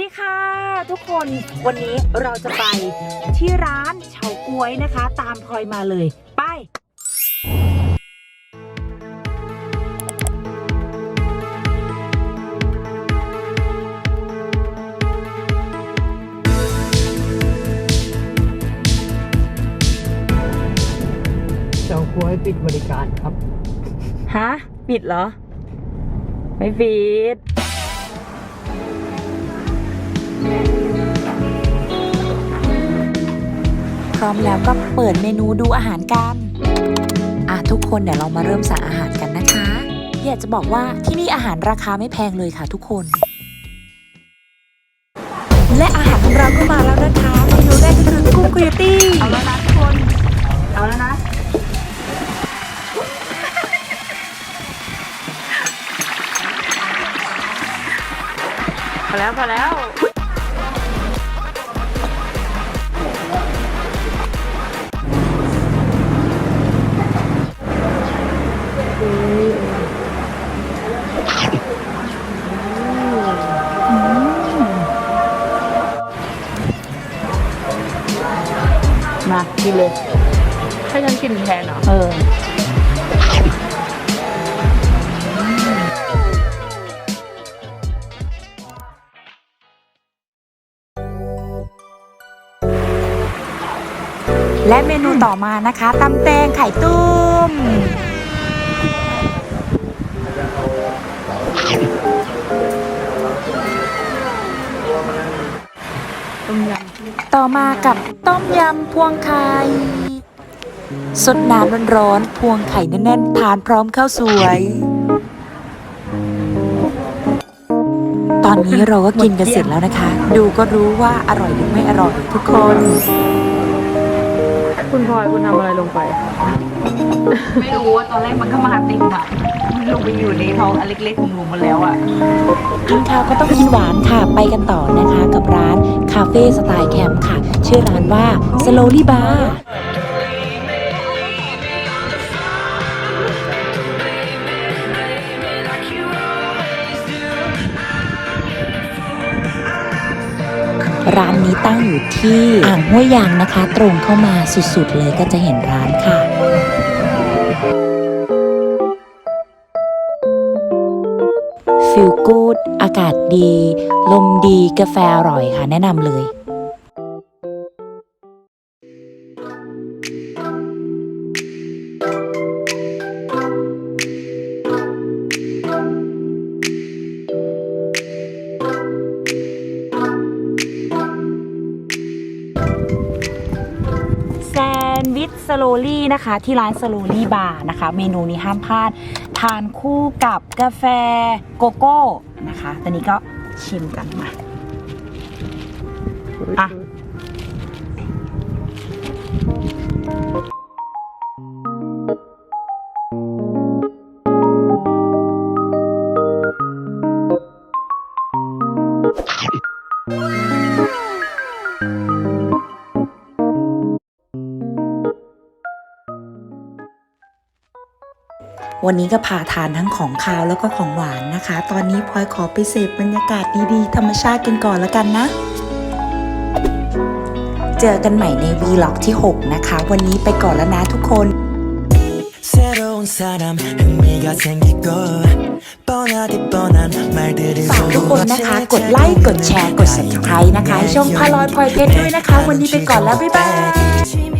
ดีค่ะ ทุกคนวันนี้เราจะไปที่ร้านเฉาก๊วยนะคะ ตามพลอยมาเลย ไปเจ้าควยปิดบริการครับ ฮะ ปิดเหรอ ไม่ปิด ร้อมแล้วก็เปิดเมนูดูอาหารกันอะทุกคนเดี๋ยวเรามาเริ่มสั่งอาหารกันนะคะ อยากจะบอกว่าที่นี่อาหารราคาไม่แพงเลยค่ะทุกคน และอาหารของเราก็มาแล้วนะคะเมนูแรกก็คือกุ้งคุยตี้เอาแล้วนะทุกคน เอาแล้วนะพอแล้วพอแล้ว มากินเลย ให้ฉันกินแทนเหรอ เออ และเมนูต่อมานะคะตำแตงไข่ตุ้ม ต่อมากับต้มยำพวงไข่สดน้ำร้อนๆพวงไข่แน่นๆ ทานพร้อมข้าวสวย ตอนนี้เราก็กินกันเสร็จแล้วนะคะ ดูก็รู้ว่าอร่อยหรือไม่อร่อยทุกคนำคุณพลอยคุณทำอะไรลงไป ไม่รู้ว่าตอนแรกมันก็มาติ่งอะมัน ลงไปอยู่ในท้องอันเล็กๆของหนูหมันแล้วอะกินข้าวก็ต้องกินหวานค่ะ ไปกันต่อนะคะกับร้านคาเฟ่สไตล์แคมป์ค่ะ ชื่อร้านว่า Slowly Bar ร้านนี้ตั้งอยู่ที่อ่างห้วยยางนะคะ ตรงเข้ามาสุดๆเลยก็จะเห็นร้านค่ะ ฟิลกูดอากาศดี ลมดีกาแฟอร่อยค่ะ แนะนำเลยแซนด์วิชสโลลี่นะคะ ที่ร้านสโลลี่บาร์นะคะ เมนูนี้ห้ามพลาด ทานคู่กับกาแฟโกโก้นะคะ ตอนนี้ก็ชิมกันมาอะ วันนี้ก็พาทานทั้งของคาวแล้วก็ของหวานนะคะ ตอนนี้พลอยขอไปเสพบรรยากาศดีๆ ธรรมชาติกันก่อนแล้วกันนะ เจอกันใหม่ในวีล็อกที่ 6 นะคะ วันนี้ไปก่อนแล้วนะทุกคน 새로운 사람 흥미가 생기고 뻔하디 뻔한 말들을 ฝากทุกคนนะคะ กดไลค์ กดแชร์ กด subscribe นะคะให้ช่องพาลอยพลอยเพชรด้วยนะคะ วันนี้ไปก่อนแล้ว บ๊ายบาย 침이